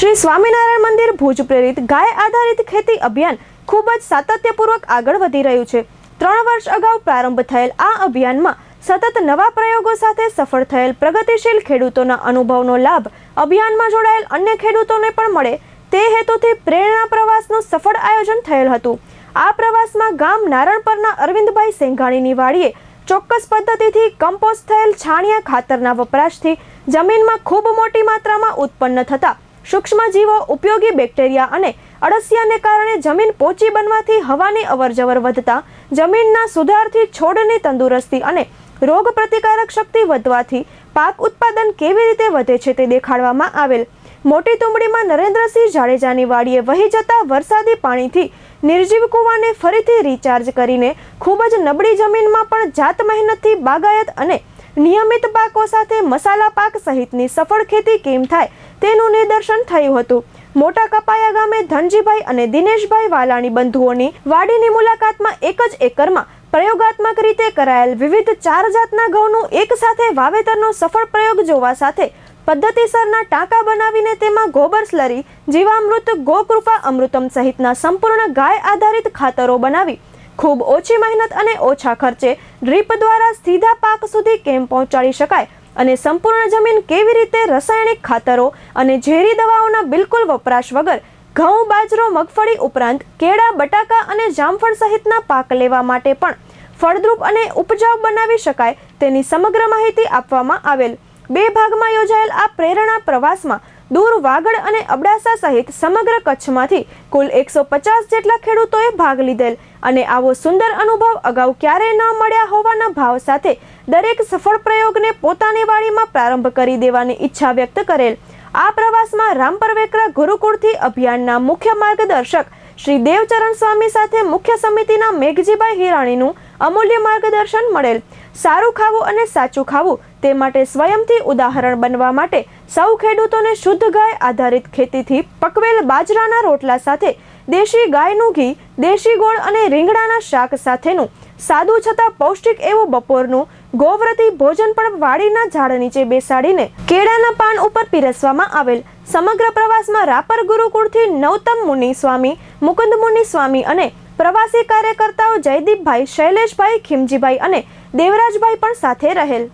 શ્રી સ્વામિનારાયણ મંદિર ભુજ પ્રેરિત ગાય આધારિત ખેતી અભિયાન ખૂબ જ સાતત્યપૂર્વક આગળ વધી રહ્યું છે. ત્રણ વર્ષ અગાઉ પ્રારંભ થયેલ આ અભિયાનમાં સતત નવા પ્રયોગો સાથે સફળ થયેલ પ્રગતિશીલ ખેડૂતોના અનુભવનો લાભ અભિયાનમાં જોડાયેલ અન્ય ખેડૂતોને પણ મળે તે હેતુથી પ્રેરણા પ્રવાસનું સફળ આયોજન થયેલ હતું. આ પ્રવાસમાં ગામ નારણપરના અરવિંદભાઈ સેંઘાણીની વાડીએ ચોક્કસ પદ્ધતિથી કમ્પોસ્ટ થયેલ છાણિયા ખાતરના વપરાશથી જમીનમાં ખૂબ મોટી માત્રામાં ઉત્પન્ન થતા સૂક્ષ્મ જીવો ઉપયોગી બેક્ટેરિયા અને અળસિયાને કારણે જમીન પોચી બનવાથી હવાની અવરજવર વધતા, જમીનના સુધારથી છોડની તંદુરસ્તી અને રોગ પ્રતિકારક શક્તિ વધવાથી પાક ઉત્પાદન કેવી રીતે વધે છે તે દેખાડવામાં આવેલ. મોટી તુંબડીમાં નરેન્દ્રસિંહ જાડેજાની વાડીએ વહી જતા વરસાદી પાણીથી નિર્જીવ કૂવાને ફરીથી રિચાર્જ કરીને ખૂબ જ નબળી જમીનમાં પણ જાત મહેનતથી બાગાયત અને નિયમિત પાકો સાથે મસાલા પાક સહિતની સફળ ખેતી કેમ થાય તેનું નિદર્શન થયું હતું. મોટા કપાયા ગામે ધનજીભાઈ અને દિનેશભાઈ વાલાણી બંધુઓની વાડીની મુલાકાતમાં એક જ એકરમાં પ્રયોગાત્મક રીતે કરાયેલ વિવિધ ચાર જાતના ઘઉંનું એક સાથે વાવેતરનો સફળ પ્રયોગ જોવા સાથે પદ્ધતિસરના ટાંકા બનાવીને તેમાં ગોબર સ્લરી, જીવામૃત, ગોકૃપા અમૃતમ સહિતના સંપૂર્ણ ગાય આધારિત ખાતરો બનાવી ખૂબ ઓછી મહેનત અને ઓછા ખર્ચે ડ્રીપ દ્વારા સીધા પાક સુધી કેમ પહોંચાડી શકાય અને સંપૂર્ણ જમીન કેવી રીતે રાસાયણિક ખાતરો અને ઝેરી દવાઓના બિલકુલ વપરાશ વગર ઘઉં, બાજરો, મગફળી ઉપરાંત કેળા, બટાકા અને જામફળ સહિતના પાક લેવા માટે પણ ફળદ્રુપ અને ઉપજાઉ બનાવી શકાય તેની સમગ્ર માહિતી આપવામાં આવેલ. બે ભાગમાં યોજાયેલ આ પ્રેરણા પ્રવાસમાં દૂર વાગડ અને અબડાસા સહિત સમગ્ર કચ્છમાંથી કુલ એકસો પચાસ જેટલા ખેડૂતોએ ભાગ લીધેલ. અને આવો સુંદર અનુભવ અગાઉ ક્યારેય ન મળ્યા હોવાના ભાવ સાથે દરેક સફળ પ્રયોગને પોતાની વાડીમાં પ્રારંભ કરી દેવાની ઈચ્છા વ્યક્ત કરેલ. આ પ્રવાસમાં રામપરવેકરા ગુરુકુળથી અભિયાનના મુખ્ય માર્ગદર્શક શ્રી દેવચરણ સ્વામી સાથે મુખ્ય સમિતિના મેઘજીભાઈ હિરાણીનું અમૂલ્ય માર્ગદર્શન મળેલ. સારું ખાવું અને સાચું ખાવું તે માટે સ્વયંથી ઉદાહરણ બનવા માટે સૌ ખેડૂતોને શુદ્ધ ગાય આધારિત ખેતીથી પકવેલ બાજરાના રોટલા સાથે દેશી ગાયનું ઘી દેશી ગોળ અને રીંગણાના શાક સાથેનું. સાદું છતાં પૌષ્ટિક એવું બપોરનું ગોવ્રતી ભોજન પણ વાડીના ઝાડ નીચે બેસાડીને કેળાના પાન ઉપર પીરસવામાં આવેલ. સમગ્ર પ્રવાસમાં રાપર ગુરુકુળથી નવતમ મુનિ સ્વામી, મુકુંદ મુનિ સ્વામી અને પ્રવાસી કાર્યકર્તાઓ જયદીપભાઈ, શૈલેષભાઈ, ખીમજીભાઈ અને દેવરાજભાઈ પણ સાથે રહેલ.